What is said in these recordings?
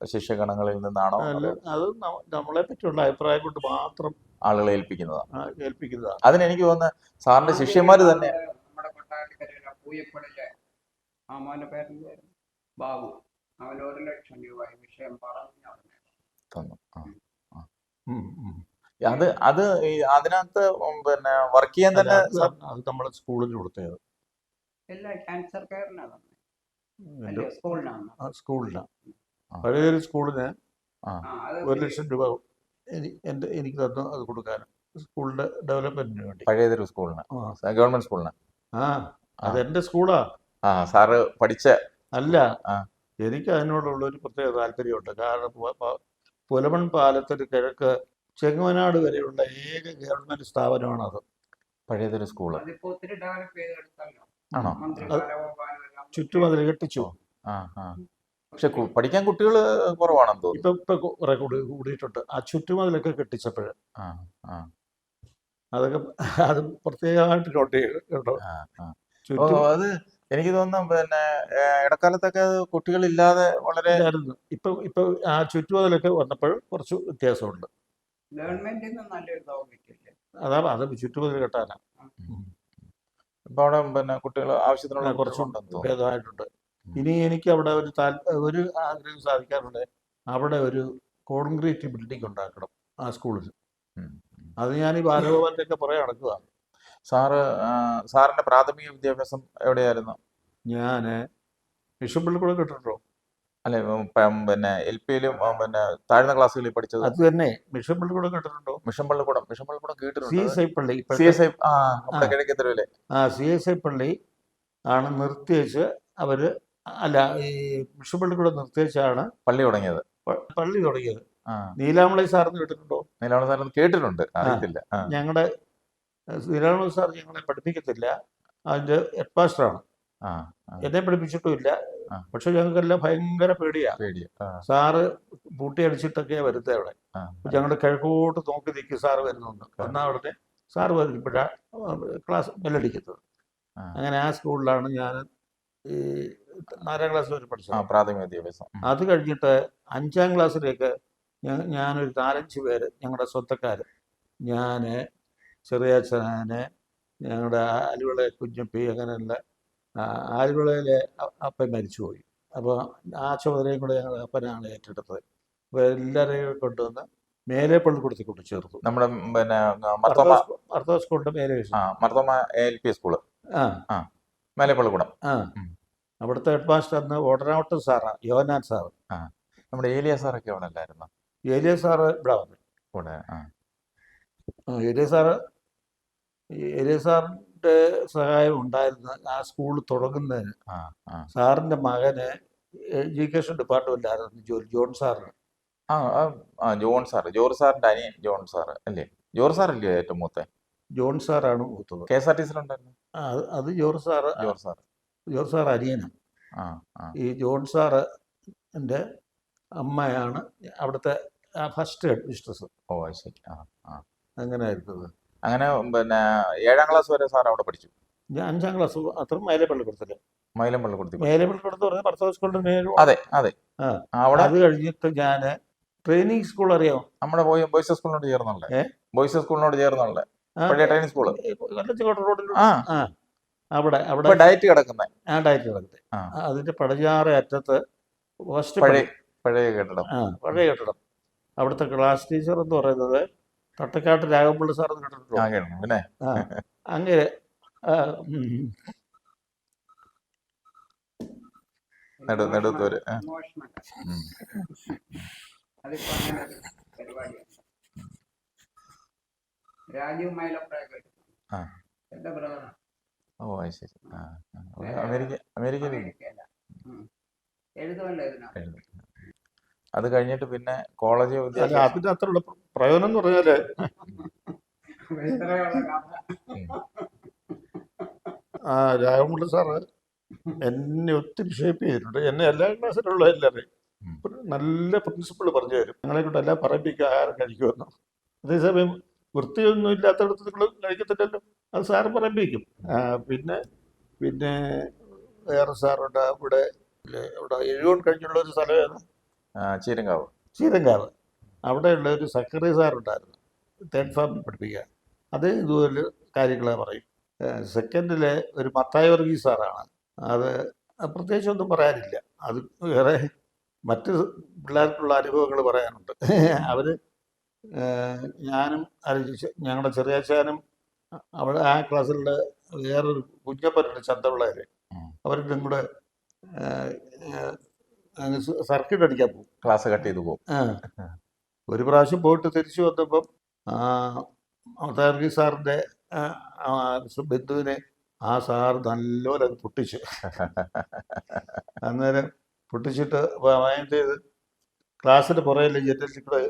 ശിഷ്യഗണങ്ങളിൽ നിന്നാണോ അല്ല, അത് നമ്മളെ പറ്റിയുള്ള അഭിപ്രായം കൊണ്ട് മാത്രം ആളുകളെ ഏൽപ്പിക്കുന്നതാണ് ഏൽപ്പിക്കുന്നതാണ് അതിന് എനിക്ക് തോന്നുന്നത് സാറിന്റെ ശിഷ്യന്മാർ തന്നെ ആ മോന്റെ പേരെന്തായിരുന്നു ബാബു. അവൻ ഒരു ലക്ഷം രൂപ ഈ വിഷയം പറഞ്ഞു തന്നു. ഉം, ഉം. അത് അത് അതിനകത്ത് പിന്നെ വർക്ക് ചെയ്യാൻ തന്നെ അത് നമ്മുടെ നമ്മളെ സ്കൂളിൽ കൊടുത്തത്. എല്ലാ ക്യാൻസർ സ്കൂളിനാണ്. പഴയൊരു സ്കൂളിന് ഒരു ലക്ഷം രൂപ എന്റെ എന്റെ എനിക്ക് തന്നു അത് കൊടുക്കാനും. സ്കൂളിന്റെ ഡെവലപ്മെന്റിന് വേണ്ടി. പഴയതൊരു സ്കൂളിന്. ഗവൺമെന്റ് സ്കൂളിന്. ആ അതെന്റെ സ്കൂളാ. ആ സാറ് പഠിച്ച അല്ല. എനിക്ക് അതിനോടുള്ള ഒരു പ്രത്യേക താല്പര്യമുണ്ട്. കാരണം പുലമൺ പാലത്തിന് കിഴക്ക് ചെങ്ങമനാട് വരെയുള്ള ഏക ഗവൺമെന്റ് സ്ഥാപനമാണ് അത് പഴയതൊരു സ്കൂൾ. ചെയ്തെടുത്തല്ലോ. ആണോ? ചുറ്റുമതിൽ കെട്ടിച്ചു. ആ ആ. പക്ഷെ പഠിക്കാൻ കുട്ടികൾ കുറവാണെന്ന് തോന്നുന്നു. ഇപ്പൊ ഇപ്പൊ കുറെ കൂടി കൂടിയിട്ടുണ്ട്. ആ ചുറ്റുമതിലൊക്കെ കെട്ടിച്ചപ്പോഴ് ആ ആ. അതൊക്കെ അത് പ്രത്യേകമായിട്ട് നോട്ട് ചെയ്യണം ആ ആ. ചുറ്റും അത് എനിക്ക് തോന്നുന്നു പിന്നെ ഇടക്കാലത്തൊക്കെ കുട്ടികൾ കുട്ടികളില്ലാതെ വളരെ ഇപ്പൊ ഇപ്പൊ ആ ചുറ്റുമതിലൊക്കെ വന്നപ്പോൾ കുറച്ച് വ്യത്യാസമുണ്ട്. ഗവൺമെന്റിൽ നിന്ന് നല്ലൊരു തുക കിട്ടില്ലേ അതാ അത് ചുറ്റുമതിൽ കെട്ടാനാ. ഇപ്പൊ അവിടെ പിന്നെ കുട്ടികൾ ആവശ്യത്തിനുള്ള കുറച്ചുണ്ടെന്ന് ഭേദമായിട്ടുണ്ട്. ഇനി എനിക്ക് അവിടെ ഒരു ഒരു ആഗ്രഹം സാധിക്കാറുണ്ട് അവിടെ ഒരു കോൺക്രീറ്റ് ബിൽഡിംഗ് ഉണ്ടാക്കണം ആ സ്കൂളിൽ. അത് ഞാൻ ഈ ബാലഗോപാലിന്റെ ഒക്കെ പുറകെ നടക്കുക സാറ് സാറിന്റെ പ്രാഥമിക വിദ്യാഭ്യാസം എവിടെയായിരുന്നു? ഞാൻ വിഷം പള്ളിക്കൂടെ കേട്ടിട്ടുണ്ടോ? അല്ലെ പിന്നെ എൽ പിയിലും പിന്നെ താഴ്ന്ന ക്ലാസ്സുകളിൽ പഠിച്ചത്? അത് തന്നെ. മിഷൻ പള്ളിക്കൂടെ കേട്ടിട്ടുണ്ടോ? മിഷൻ പള്ളിക്കൂടം മിഷൻ പള്ളിക്കൂടം സി കേട്ടിട്ടുണ്ട് എസ് ഐ പള്ളി സി എസ് ഐ ആ നമ്മുടെ ആ. കിഴക്കേ തെരുവിലെ. ആ സി എസ് ഐ പള്ളി ആണ് നിർത്തിവെച്ച് അവർ അല്ല ഈ മിഷൻ കൂടെ നിർത്തിവെച്ചാണ് പള്ളി തുടങ്ങിയത്. പള്ളി തുടങ്ങിയത്. നീലാമളി സാറിന് കേട്ടിട്ടുണ്ടോ? നീലാമളി സാറിന് കേട്ടിട്ടുണ്ട്. അറിയത്തില്ല. ഞങ്ങളുടെ നീലാമളി സാർ ഞങ്ങളെ പഠിപ്പിക്കത്തില്ല. അതിന്റെ ഹെഡ് മാസ്റ്ററാണ്. എന്നെ പഠിപ്പിച്ചിട്ടുമില്ല. പക്ഷെ ഞങ്ങൾക്കെല്ലാം ഭയങ്കര പേടിയാ. പേടിയാ. സാറ് പൂട്ടി അടിച്ചിട്ടൊക്കെയാ വരുത്തേ അവിടെ ഞങ്ങളുടെ കിഴക്കോട്ട് നോക്കി നീക്കി സാറ് വരുന്നുണ്ട്. എന്നാ അവിടെ സാറ് വരുമ്പോഴാണ് ക്ലാസ് ബെല്ലടിക്കുന്നത്. അങ്ങനെ ആ സ്കൂളിലാണ് ഞാൻ ഈ നാലാം ക്ലാസ് വരെ പഠിച്ചത്. പ്രാഥമിക വിദ്യാഭ്യാസം. അത് കഴിഞ്ഞിട്ട് അഞ്ചാം ക്ലാസ്സിലേക്ക് ഞാനൊരു നാലഞ്ച് പേര് ഞങ്ങളുടെ സ്വന്തക്കാർ ഞാൻ ചെറിയച്ഛനെ ഞങ്ങളുടെ ആലുവിളെ കുഞ്ഞപ്പി അങ്ങനെയുള്ള ആലുവിളയിലെ അപ്പൻ മരിച്ചുപോയി. അപ്പോൾ ആ ചുമതലയും കൂടെ ഞങ്ങൾ അപ്പനാണ് ഏറ്റെടുത്തത്. അപ്പോൾ എല്ലാവരെയും കൊണ്ടുവന്ന് മേലെ പള്ളിക്കൂടത്തിൽ കൊണ്ട് ചേർത്തു. നമ്മുടെ പിന്നെ മർത്തോമ സ്കൂളിന്റെ മേലെ മർത്തോമ എൽ പി സ്കൂൾ. ആ. മേലെ പള്ളിക്കൂടം. ആ. അവിടുത്തെ ഹെഡ് മാസ്റ്റർ അന്ന് ഓടനാവട്ടം സാറാ യോനാൻ സാറ്. നമ്മുടെ ഏലിയ സാറൊക്കെ അവിടെ അല്ലായിരുന്നു ഏലിയ സാറ് ഇവിടെ വന്നു. കൂടെ ആ. ഏലിയ സാറ് ഏലിയ സാറിന്റെ സഹായം ഉണ്ടായിരുന്ന ആ സ്കൂൾ തുടങ്ങുന്നതിന് ആ മകന് എഡ്യൂക്കേഷൻ ഡിപ്പാർട്ട്മെന്റിലായിരുന്നു ജോലി ജോൺ സാറിന് ആ ആ, ആ ജോൺ സാറ് ജോർ സാറിന്റെ അനിയൻ ജോൺ സാറ് അല്ലേ? ജോർ സാറല്ലേ ഏറ്റവും മൂത്ത? ജോൺ സാറാണ് മൂത്തത്. കെ എസ് ആർ ടി സിയിലുണ്ടായിരുന്നു? ആ, അത് അത് ജോർ സാറ്. ജോർ സാർ ജോർ സാർ ആ ഈ ജോൺ സാറ് എന്റെ അമ്മയാണ് അവിടുത്തെ ഫസ്റ്റ് ഹെഡ് മിസ്ട്രസ്. ഓ ശരി. ആ ആ. അങ്ങനെ ആയിരുന്നത് അങ്ങനെ പിന്നെ ഏഴാം ക്ലാസ് വരെ സാർ അവിടെ പഠിച്ചു? ഞാൻ അഞ്ചാം ക്ലാസ് അത്ര മേലെ പള്ളിക്കൂടത്തിൽ മൈലം പള്ളിക്കൂടത്തിൽ മേലെ പള്ളിക്കൂടത്ത് പറഞ്ഞാൽ ഭർത്താവ് സ്കൂളിന്റെ നേരെ അതെ അതെ. അവിടെ അത് കഴിഞ്ഞിട്ട് ഞാൻ ട്രെയിനിങ് സ്കൂൾ അറിയാമോ നമ്മുടെ ബോയ്സ് സ്കൂളിനോട് ചേർന്നുള്ള. ബോയ്സ് സ്കൂളിനോട് ചേർന്നുള്ള. ആ, പഴയ ട്രെയിനിങ് സ്കൂൾ. കൊല്ലത്തിക്കോട്ട റോഡിൽ ആ. അവിടെ അവിടെ ഡയറ്റ് കിടക്കുന്നത് ആ ഡയറ്റ് കിടക്കുന്നത് അതിന്റെ പടിഞ്ഞാറ് അറ്റത്ത് ഫസ്റ്റ് പഴയ പഴയ കെട്ടിടം. ആ പഴയ കെട്ടിടം. അവിടുത്തെ ക്ലാസ് ടീച്ചർ എന്ന് പറയുന്നത് തട്ടക്കാട്ട് രാഘവപിള്ള സാർ എന്ന് കേട്ടിട്ടുണ്ടോ? ആ അങ്ങനെ ആ, ഉം. നെടു നെടുത്തൂര് ആ. ഇമോഷണൽ അങ്ങനെ രാജീവ് മൈലപ്രായ ആ. എന്റെ ബ്രദറാണ് ഓ അത് ശരി. ആ. അമേരിക്ക. അത് കഴിഞ്ഞിട്ട് പിന്നെ കോളേജ് അതിന്റെ അത്രയുള്ള പ്രയോജനം എന്ന് പറഞ്ഞാൽ. ആ രാഘവപിള്ള സാറ് എന്നെ ഒത്തിരി ഷേപ്പ് ചെയ്തിട്ടുണ്ട് എന്നെ എല്ലാ ക്ലാസ്സിലുള്ള എല്ലാവരെയും നല്ല പ്രിൻസിപ്പിൾ പറഞ്ഞു തരും. ഞങ്ങളെ കൊണ്ട് എല്ലാം പറയിപ്പിക്കുക ആഹാരം കഴിക്കുമെന്ന്. അതേസമയം വൃത്തിയൊന്നും ഇല്ലാത്തടത്ത് നിങ്ങൾ കഴിക്കത്തില്ലല്ലോ. അത് സാറ് പറയിപ്പിക്കും. പിന്നെ പിന്നെ വേറെ സാറുണ്ട്. ഇവിടെ ഇല്ലേ, ഇവിടെ എഴുകോൺ കഴിഞ്ഞുള്ള ഒരു സ്ഥലമാണ് ചീരങ്കാവ്. ചീരങ്കാവ്. അവിടെയുള്ള ഒരു സക്കറി സാറുണ്ടായിരുന്നു. തേർഡ് ഫാമിൽ പഠിപ്പിക്കുക അത് ഇതുപോലെ കാര്യങ്ങളെ പറയും. സെക്കൻഡിലെ ഒരു മത്തായ വർഗീസ് സാറാണ്. അത് പ്രത്യേകിച്ചൊന്നും പറയാനില്ല. അത് വേറെ മറ്റ് പിള്ളേർക്കുള്ള അനുഭവങ്ങൾ പറയാനുണ്ട്. അവർ ഞാനും ഞങ്ങളുടെ ചെറിയാച്ചാനും അവിടെ ആ ക്ലാസ്സിലുള്ള വേറൊരു കുഞ്ഞപ്പനുണ്ട് ചന്തപിള്ളേര്. അവരുടെ കൂടെ സർക്കിട്ട് അടിക്കാൻ പോകും. ക്ലാസ് കട്ട് ചെയ്ത് പോകും. ഒരു പ്രാവശ്യം പോയിട്ട് തിരിച്ചു വന്നപ്പം അവതാർഗി സാറിന്റെ ബന്ധുവിനെ ആ സാർ നല്ലപോലെ അത് പൊട്ടിച്ചു. അന്നേരം പൊട്ടിച്ചിട്ട് ചെയ്ത് ക്ലാസ്സിന്റെ പുറകിൽ ജനലിൽ കൂടെ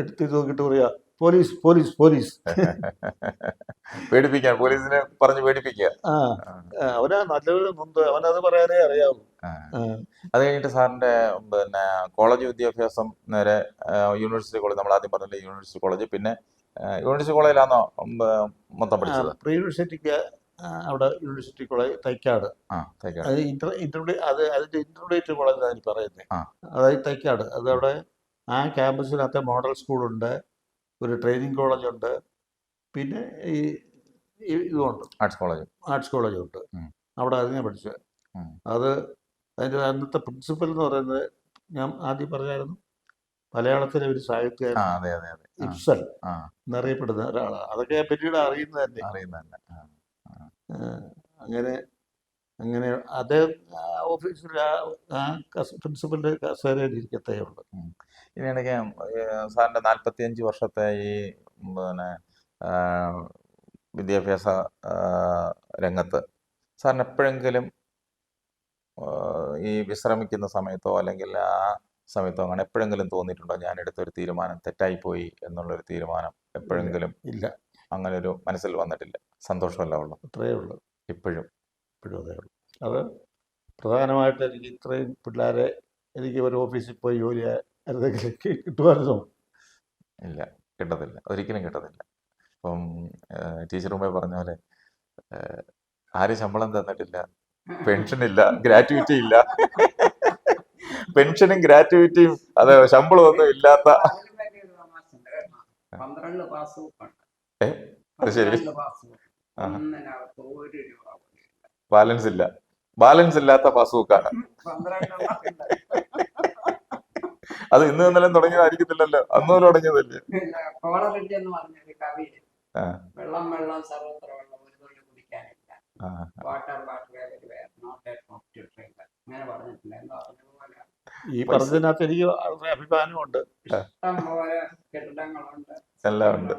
എടുത്ത് നോക്കിയിട്ട് പറയാ പോലീസ് പോലീസ് പോലീസ്. പേടിപ്പിക്കാൻ പോലീസിനെ പറഞ്ഞ് പേടിപ്പിക്കുക. ആ അവനാ നല്ലൊരു മുമ്പ് അവനത് പറയാനേ അറിയാവൂ. അത് കഴിഞ്ഞിട്ട് സാറിന്റെ പിന്നെ കോളേജ് വിദ്യാഭ്യാസം നേരെ യൂണിവേഴ്സിറ്റി കോളേജ് നമ്മൾ ആദ്യം പറഞ്ഞില്ലേ യൂണിവേഴ്സിറ്റി കോളേജ് പിന്നെ യൂണിവേഴ്സിറ്റി കോളേജിലാണോ മൊത്തം പഠിച്ചത്? പ്രീ യൂണിവേഴ്സിറ്റിക്ക് അവിടെ യൂണിവേഴ്സിറ്റി കോളേജ് തൈക്കാട്. അത് ഇന്റർ ഇന്റർമീഡിയറ്റ് അത് അതിന്റെ ഇന്റർമീഡിയറ്റ് കോളേജ് പറയുന്നത്. അതായത് തൈക്കാട് അതവിടെ ആ ക്യാമ്പസിനകത്ത് മോഡൽ സ്കൂളുണ്ട് ഒരു ട്രെയിനിങ് കോളേജുണ്ട് പിന്നെ ഈ ഇതുണ്ട്. ഇതുമുണ്ട് ആർട്സ് കോളേജ് ആർട്സ് കോളേജുണ്ട് ഉണ്ട് അവിടെ അതിനെ പഠിച്ചത്. അത് അതിന്റെ അന്നത്തെ പ്രിൻസിപ്പൽ എന്ന് പറയുന്നത് ഞാൻ ആദ്യം പറഞ്ഞായിരുന്നു മലയാളത്തിലെ ഒരു ഇബ്സൽ ആ എന്നറിയപ്പെടുന്ന ഒരാളാണ്. അതൊക്കെ പിന്നീട് അറിയുന്നത് തന്നെ. അങ്ങനെ അങ്ങനെ അത് ഓഫീസിൽ ആ പ്രിൻസിപ്പലിന്റെ കസേരയിൽ ഇരിക്കത്തേ ഉള്ളൂ. ഇതിനിടയ്ക്ക് സാറിന്റെ നാൽപ്പത്തി അഞ്ച് വർഷത്തെ ഈ പിന്നെ വിദ്യാഭ്യാസ രംഗത്ത് സാറിന് എപ്പോഴെങ്കിലും ഈ വിശ്രമിക്കുന്ന സമയത്തോ അല്ലെങ്കിൽ ആ സമയത്തോ അങ്ങനെ എപ്പോഴെങ്കിലും തോന്നിയിട്ടുണ്ടോ ഞാൻ എടുത്തൊരു തീരുമാനം തെറ്റായിപ്പോയി എന്നുള്ളൊരു തീരുമാനം എപ്പോഴെങ്കിലും ഇല്ല. അങ്ങനെ ഒരു മനസ്സിൽ വന്നിട്ടില്ല? സന്തോഷമല്ല ഉള്ളു? അത്രയേ ഉള്ളൂ. ഇപ്പോഴും. ഇപ്പോഴും അതേ ഉള്ളൂ. അത് പ്രധാനമായിട്ട് എനിക്ക് ഇത്രയും പിള്ളേരെ എനിക്ക് ഒരു ഓഫീസിൽ പോയി ജോലി എന്തെങ്കിലും കിട്ടുമായിരുന്നോ? ഇല്ല കിട്ടത്തില്ല. ഒരിക്കലും കിട്ടത്തില്ല. അപ്പം ടീച്ചർ മുമ്പേ പറഞ്ഞ പോലെ ആര് ശമ്പളം തന്നിട്ടില്ല. പെൻഷൻ ഇല്ല ഗ്രാറ്റുവിറ്റി ഇല്ല. പെൻഷനും ഗ്രാറ്റുവിറ്റിയും അത് ശമ്പളം ഒന്നും ഇല്ലാത്ത അത് ശരി. ആ ഒരു രൂപ. ബാലൻസ് ഇല്ല. ബാലൻസ് ഇല്ലാത്ത പാസ്ബുക്കാണ് അത് ഇന്ന് ഇന്നലെ തുടങ്ങിയതായിരിക്കത്തില്ലല്ലോ. അന്ന് മുതൽ തുടങ്ങിയതല്ലേ. വെള്ളം വെള്ളം സർവത്ര ഒരു തുള്ളി കുടിക്കാനില്ല. വാട്ടർ വാട്ടർ അങ്ങനെ ഈ പറഞ്ഞതിനകത്ത് എനിക്ക് അഭിമാനമുണ്ട്. ഇഷ്ടം പോലെ കെട്ടിടങ്ങളുണ്ട്. എല്ലാം ഉണ്ട്.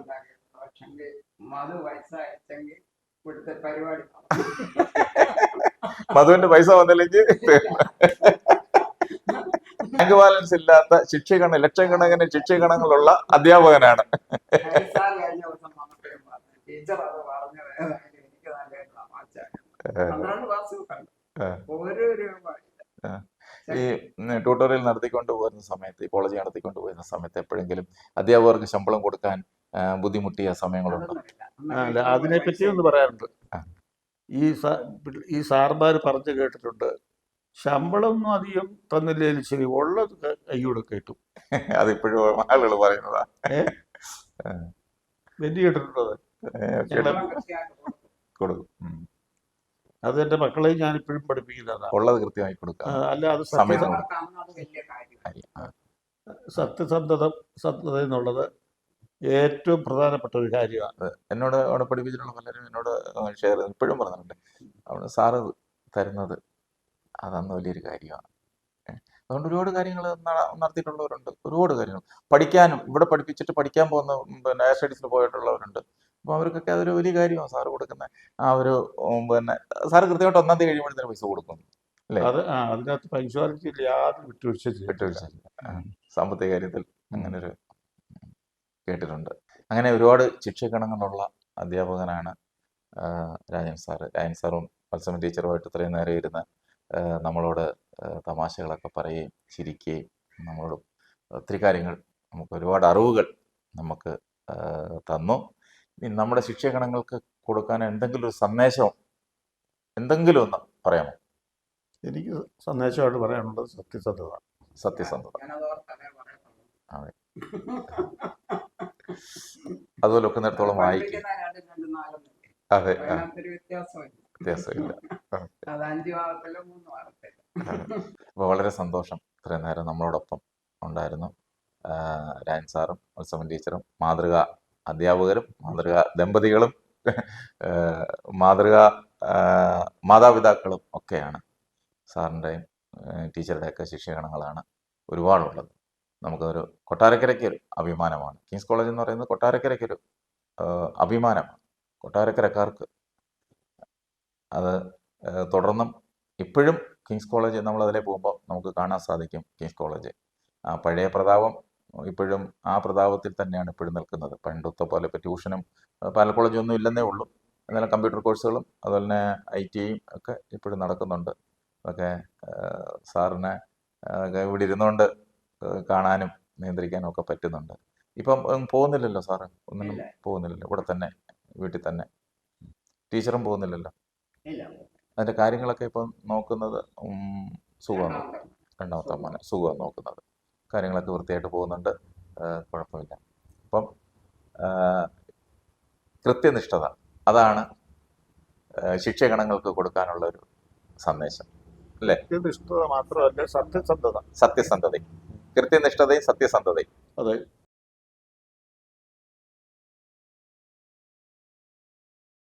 മധുവിന്റെ പൈസ വന്നില്ലെങ്കിൽ ബാങ്ക് ബാലൻസ് ഇല്ലാത്ത ശിക്ഷകണ ലക്ഷക്കണക്കിന് ശിക്ഷകണങ്ങളുള്ള അധ്യാപകനാണ്. ഈ ട്യൂട്ടോറിയൽ നടത്തിക്കൊണ്ട് പോകുന്ന സമയത്ത് ഈ കോളേജ് നടത്തിക്കൊണ്ട് പോകുന്ന സമയത്ത് എപ്പോഴെങ്കിലും അധ്യാപകർക്ക് ശമ്പളം കൊടുക്കാൻ ബുദ്ധിമുട്ടിയ സമയങ്ങളുണ്ടോ അതിനെപ്പറ്റി ഒന്ന് പറയാറുണ്ട്. ഈ സാ- ഈ സാർമാർ പറഞ്ഞു കേട്ടിട്ടുണ്ട്. ശമ്പളമൊന്നും അധികം തന്നില്ലേലും ശരി ഉള്ളത് കൈയോടെ കേട്ടു. അതിപ്പോഴും ആളുകൾ പറയുന്നതാ. വെന്റി കേട്ടിട്ടുണ്ടോ അത്? എന്റെ കൊടുക്കും. അത് മക്കളെയും ഞാൻ ഇപ്പോഴും പഠിപ്പിക്കുന്നതാണ് ഉള്ളത് കൃത്യമായി കൊടുക്കുക കൊടുക്കാം. അല്ല അത്. സത്യസന്ധത സത്യത എന്നുള്ളത് ഏറ്റവും പ്രധാനപ്പെട്ട ഒരു കാര്യമാണ്. എന്നോട് അവിടെ പഠിപ്പിച്ചിട്ടുള്ള പലരും എന്നോട് ഷെയർ ഇപ്പോഴും പറഞ്ഞിട്ടുണ്ട്. അവിടെ സാറ് തരുന്നത് അതന്ന് വലിയൊരു കാര്യമാണ്. അതുകൊണ്ട് ഒരുപാട് കാര്യങ്ങൾ നടത്തിയിട്ടുള്ളവരുണ്ട്. ഒരുപാട് കാര്യങ്ങൾ. പഠിക്കാനും ഇവിടെ പഠിപ്പിച്ചിട്ട് പഠിക്കാൻ പോകുന്ന പിന്നെ ഹയർ സ്റ്റഡീസിന് പോയിട്ടുള്ളവരുണ്ട്. അപ്പോൾ അവർക്കൊക്കെ അതൊരു വലിയ കാര്യമാണ് സാറ് കൊടുക്കുന്ന ആ ഒരു പിന്നെ സാറ് കൃത്യമായിട്ട് ഒന്നാം തീയതി കഴിയുമ്പോഴത്തേന് പൈസ കൊടുക്കുന്നു. അല്ലേ? അത് അതിനകത്ത് പൈസ യാതൊരു വിട്ടുവീഴ്ച വിട്ടുവീഴ്ച സാമ്പത്തിക കാര്യത്തിൽ അങ്ങനെ ഒരു കേട്ടിട്ടുണ്ട്. അങ്ങനെ ഒരുപാട് ശിക്ഷകണങ്ങളുള്ള അധ്യാപകനാണ് രാജൻ സാർ രാജൻ സാറും മത്സമ ടീച്ചറുമായിട്ട് ഇത്രയും നേരം ഇരുന്ന് നമ്മളോട് തമാശകളൊക്കെ പറയുകയും ചിരിക്കുകയും നമ്മളോട് ഒത്തിരി കാര്യങ്ങൾ നമുക്ക് ഒരുപാട് അറിവുകൾ നമുക്ക് തന്നു. ഇനി നമ്മുടെ ശിക്ഷകണങ്ങൾക്ക് കൊടുക്കാൻ എന്തെങ്കിലും ഒരു സന്ദേശം എന്തെങ്കിലും ഒന്ന് പറയാമോ? എനിക്ക് സന്ദേശമായിട്ട് പറയാനുള്ളത് സത്യസന്ധത. സത്യസന്ധത. അതെ. അതുപോലെ ഒക്കുന്നിടത്തോളം വായിക്കും. അതെ വ്യത്യാസമില്ല. അത് അപ്പോൾ വളരെ സന്തോഷം ഇത്രയും നേരം നമ്മളോടൊപ്പം ഉണ്ടായിരുന്നു. രാജൻ സാറും ഉത്സവം ടീച്ചറും മാതൃക അധ്യാപകരും മാതൃക ദമ്പതികളും മാതൃക മാതാപിതാക്കളും ഒക്കെയാണ് സാറിന്റെയും ടീച്ചറുടെയൊക്കെ ശിക്ഷകണങ്ങളാണ് ഒരുപാടുള്ളത്. നമുക്കൊരു കൊട്ടാരക്കരയ്ക്കൊരു അഭിമാനമാണ്. കിങ്സ് കോളേജ് എന്ന് പറയുന്നത് കൊട്ടാരക്കരയ്ക്കൊരു അഭിമാനമാണ്. കൊട്ടാരക്കരക്കാർക്ക് അത് തുടർന്നും ഇപ്പോഴും കിങ്സ് കോളേജ് നമ്മളതിലേ പോകുമ്പോൾ നമുക്ക് കാണാൻ സാധിക്കും കിങ്സ് കോളേജ് ആ പഴയ പ്രതാപം ഇപ്പോഴും ആ പ്രതാപത്തിൽ തന്നെയാണ് ഇപ്പോഴും നിൽക്കുന്നത്. പണ്ടത്തെ പോലെ ഇപ്പോൾ ട്യൂഷനും പാല കോളേജൊന്നും ഇല്ലെന്നേ ഉള്ളൂ. എന്നാലും കമ്പ്യൂട്ടർ കോഴ്സുകളും അതുപോലെ തന്നെ ഐ ടിയും ഒക്കെ ഇപ്പോഴും നടക്കുന്നുണ്ട്. അതൊക്കെ സാറിനെ ഇവിടെ ഇരുന്നുകൊണ്ട് കാണാനും നിയന്ത്രിക്കാനും ഒക്കെ പറ്റുന്നുണ്ട്. ഇപ്പം പോകുന്നില്ലല്ലോ സാറ്? ഒന്നിനും. പോകുന്നില്ലല്ലോ? ഇവിടെ തന്നെ വീട്ടിൽ തന്നെ. ടീച്ചറും പോകുന്നില്ലല്ലോ? അതിന്റെ അതിന്റെ കാര്യങ്ങളൊക്കെ ഇപ്പം നോക്കുന്നത് സുഖമാണ്. രണ്ടാമത്തെ. അമ്മ മോനെ സുഖമാണ് നോക്കുന്നത്. കാര്യങ്ങളൊക്കെ വൃത്തിയായിട്ട് പോകുന്നുണ്ട്. കുഴപ്പമില്ല. അപ്പം കൃത്യനിഷ്ഠത. അതാണ് ശിക്ഷകണങ്ങൾക്ക് കൊടുക്കാനുള്ള ഒരു സന്ദേശം. അല്ലേ? കൃത്യനിഷ്ഠത മാത്രമല്ല സത്യസന്ധത. സത്യസന്ധതയും കൃത്യനിഷ്ഠതയും സത്യസന്ധതയും. അതെ.